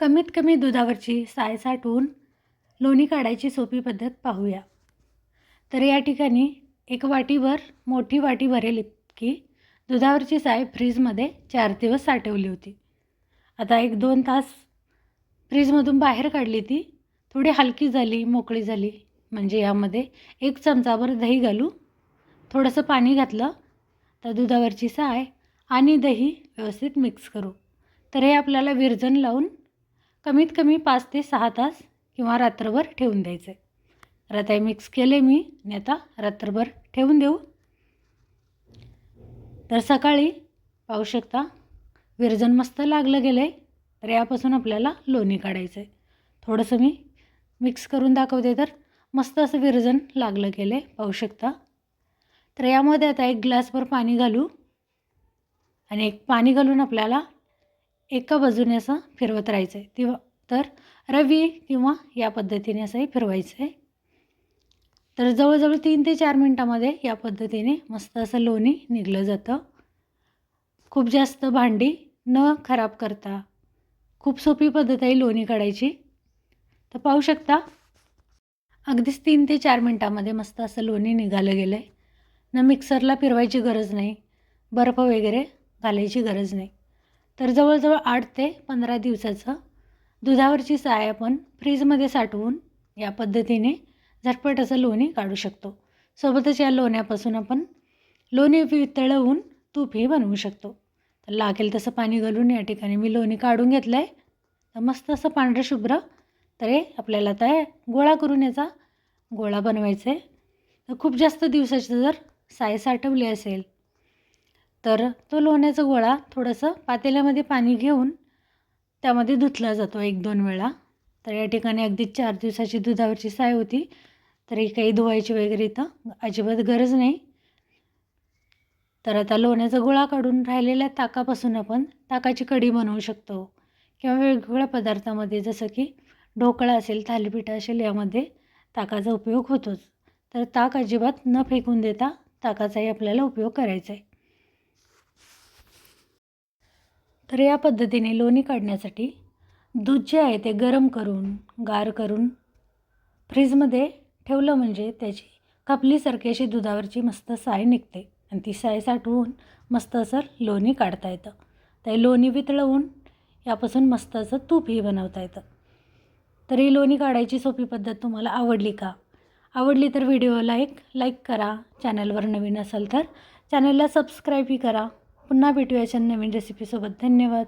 कमीत कमी दुधावरची साय साठवून लोणी काढायची सोपी पद्धत पाहूया. तर या ठिकाणी एक वाटीभर मोठी वाटी भरेल इतकी दुधावरची साय फ्रीजमध्ये चार दिवस साठवली होती. आता एक दोन तास फ्रीजमधून बाहेर काढली ती थोडी हलकी झाली मोकळी झाली. म्हणजे यामध्ये एक चमचाभर दही घालू थोडंसं पाणी घातलं तर दुधावरची साय आणि दही व्यवस्थित मिक्स करू. तर हे आपल्याला विरजण लावून कमीत कमी पाच ते सहा तास किंवा रात्रभर ठेवून द्यायचं. आहे तर मिक्स केले मी आणि आता रात्रभर ठेवून देऊ. तर सकाळी पाहू शकता विरजन मस्त लागलं गेलं आहे तर यापासून आपल्याला लोणी काढायचं आहे थोडंसं मी मिक्स करून दाखवते तर मस्त असं विरजन लागलं गेलं आहे पाहू शकता तर यामध्ये आता एक ग्लासभर पाणी घालू आणि एक पाणी घालून आपल्याला एका बाजूने असं फिरवत राहायचं आहे तेव्हा तर रवी किंवा या पद्धतीने असंही फिरवायचं आहे तर जवळजवळ तीन ते चार मिनटामध्ये या पद्धतीने मस्त असं लोणी निघलं जातं. खूप जास्त भांडी न खराब करता. खूप सोपी पद्धत आहे लोणी काढायची. तर पाहू शकता अगदीच तीन ते चार मिनटामध्ये मस्त असं लोणी निघालं गेलं आहे न मिक्सरला फिरवायची गरज नाही. बर्फ वगैरे घालायची गरज नाही. तर जवळजवळ आठ ते पंधरा दिवसाचं दुधावरची साय आपण फ्रीजमध्ये साठवून या पद्धतीने झटपट असं लोणी काढू शकतो. सोबतच या लोण्यापासून आपण लोणी वितळवून तूपही बनवू शकतो. तर लागेल तसं पाणी घालून या ठिकाणी मी लोणी काढून घेतलं आहे तर मस्त असं पांढरं शुभ्र तर हे आपल्याला आता गोळा करून याचा गोळा बनवायचा आहे तर खूप जास्त दिवसाची जर साय साठवली असेल तर तो लोण्याचा गोळा थोडंसं पातेल्यामध्ये पाणी घेऊन त्यामध्ये धुतला जातो एक दोन वेळा. तर या ठिकाणी अगदी चार दिवसाची दुधावरची साय होती. तरी काही धुवायची वगैरे इथं अजिबात गरज नाही. तर आता लोण्याचा गोळा काढून राहिलेल्या ताकापासून आपण ताकाची कढी बनवू शकतो. किंवा वेगवेगळ्या पदार्थामध्ये जसं की ढोकळा असेल थालीपीठ असेल यामध्ये ताकाचा उपयोग होतोच. तर ताक अजिबात न फेकून देता ताकाचाही आपल्याला उपयोग करायचा आहे तर या पद्धतीने लोणी काढण्यासाठी दूध जे आहे ते गरम करून गार करून फ्रीजमध्ये ठेवलं म्हणजे त्याची कापलीसारखी अशी दुधावरची मस्त साय निघते आणि ती साय साठवून मस्त असं लोणी काढता येतं. तर लोणी वितळवून यापासून मस्त असं तूपही बनवता येतं. तर ही लोणी काढायची सोपी पद्धत तुम्हाला आवडली का? आवडली तर व्हिडिओला एक लाईक करा. चॅनलवर नवीन असाल तर चॅनलला सबस्क्राईबही करा. पुन्हा भेटूयाच्या नवीन रेसिपीसोबत धन्यवाद.